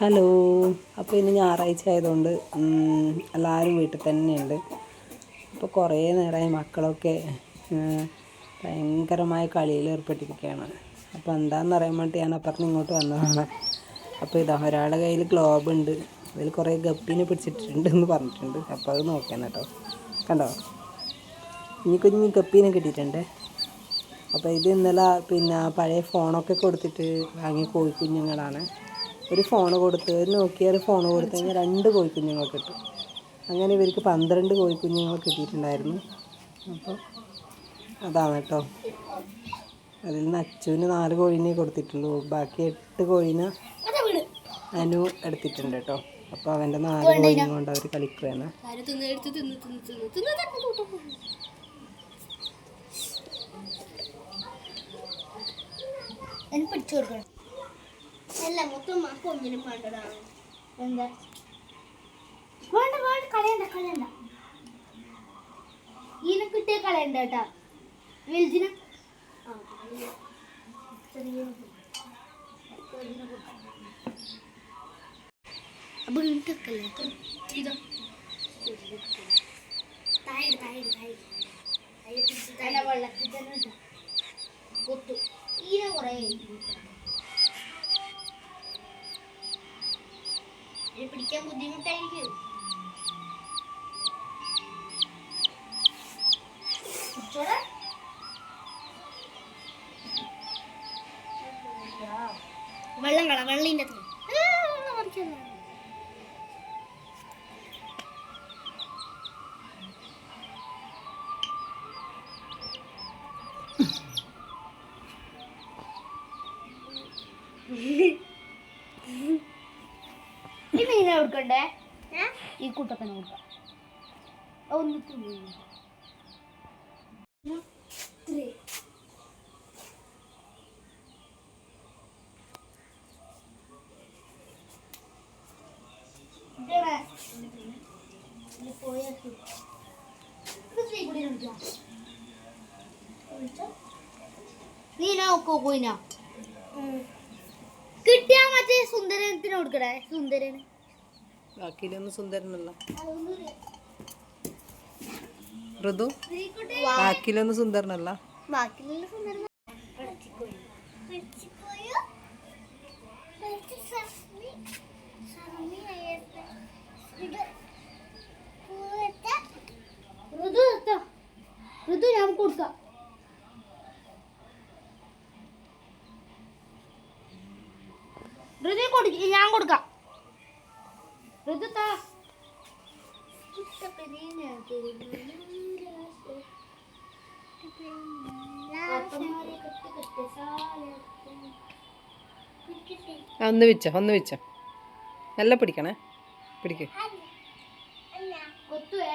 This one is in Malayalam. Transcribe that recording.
ഹലോ. അപ്പോൾ ഇന്ന് ഞായറാഴ്ച ആയതുകൊണ്ട് എല്ലാവരും വീട്ടിൽ തന്നെയുണ്ട്. അപ്പോൾ കുറേ നേരമായി മക്കളൊക്കെ ഭയങ്കരമായ കളിയിൽ ഏർപ്പെട്ടിരിക്കുകയാണ്. അപ്പോൾ എന്താണെന്ന് അറിയാൻ വേണ്ടി ഞാൻ അപ്പുറത്ത് ഇങ്ങോട്ട് വന്നതാണ്. അപ്പോൾ ഇതാ ഒരാളുടെ കയ്യിൽ ഗ്ലോബ് ഉണ്ട്. അതിൽ കുറേ ഗപ്പീനെ പിടിച്ചിട്ടുണ്ട് എന്ന് പറഞ്ഞിട്ടുണ്ട്. അപ്പോൾ അത് നോക്കാൻ കേട്ടോ. കണ്ടോ? ഇനി കുഞ്ഞ് ഗപ്പീനെ കിട്ടിയിട്ടുണ്ട്. അപ്പോൾ ഇത് ഇന്നലെ പിന്നെ പഴയ ഫോണൊക്കെ കൊടുത്തിട്ട് വാങ്ങിയ കോഴിക്കുഞ്ഞുങ്ങളാണ്. ഒരു ഫോൺ കൊടുത്ത് ഒരു നോക്കിയ ഒരു ഫോൺ കൊടുത്തു കഴിഞ്ഞാൽ രണ്ട് കോഴിക്കുഞ്ഞുങ്ങൾ കിട്ടും. അങ്ങനെ ഇവർക്ക് പന്ത്രണ്ട് കോഴിക്കുഞ്ഞുങ്ങൾ കിട്ടിയിട്ടുണ്ടായിരുന്നു. അപ്പോൾ അതാണ് കേട്ടോ. അതിൽ നിന്ന് അച്ചുവിന് നാല് കോഴീനെ കൊടുത്തിട്ടുള്ളൂ. ബാക്കി എട്ട് കോഴീനെ അനു എടുത്തിട്ടുണ്ട് കേട്ടോ. അപ്പോൾ അവന്റെ നാല് കോഴിയും കൊണ്ട് അവർ കളിക്കുകയാണ്. എനിക്ക് പിടിച്ചു കൊടുക്കണം. അല്ല മൊത്തം ആ കൊഞ്ഞിനും വേണ്ടതാണ് എന്താ വേണ്ട വേണ്ട കളയണ്ട കളയണ്ട ഈനെ കിട്ടിയ കളയണ്ട കേട്ടാ വെൽജിന് ആ, ചെറിയ ചെറിയ കൊടുക്കാം. അപ്പൊ ഇട്ടൊക്കല്ലേ ഇതോ താഴെ താഴെ താഴെ താഴെ പിടിച്ച് താഴെ വെള്ളത്തിൽ തന്നെ ഇട്ടാ. കൊത്തു ഈനെ കുറേ പിടിക്കാൻ ബുദ്ധിമുട്ടായിരിക്കും. വെള്ളം കള വെള്ളിന്റെ അത്ര ഈ മീനെ കൊടുക്കണ്ടേ ഈ കൂട്ടപ്പന കൊടുക്കാം ഒന്ന് തുള്ളി. ഇത്രേ. ഇതെടാ. ഇത് പോയാ ശരി. ഇത് തീ കൂടി വിളിക്കാം. വിളിച്ചോ? നീ നോക്കോ പോയിനാ കിട്ടിയാ മറ്റേ സുന്ദരത്തിന് കൊടുക്കടേ സുന്ദരന്. ബാക്കിയിലൊന്നും സുന്ദരനല്ല. ഋതു ബാക്കിയിലൊന്നും സുന്ദരനല്ല. സുന്ദരൻ ഋതു ഋതു ഞാൻ കൊടുക്കാം. ഋതു കൊടുക്ക ഞാൻ കൊടുക്കാം. ഋതു താ. ഒന്ന് വെച്ച ഒന്ന് വെച്ച. നല്ല പിടിക്കണേ. പിടിക്കേ. കൊത്തുവേ.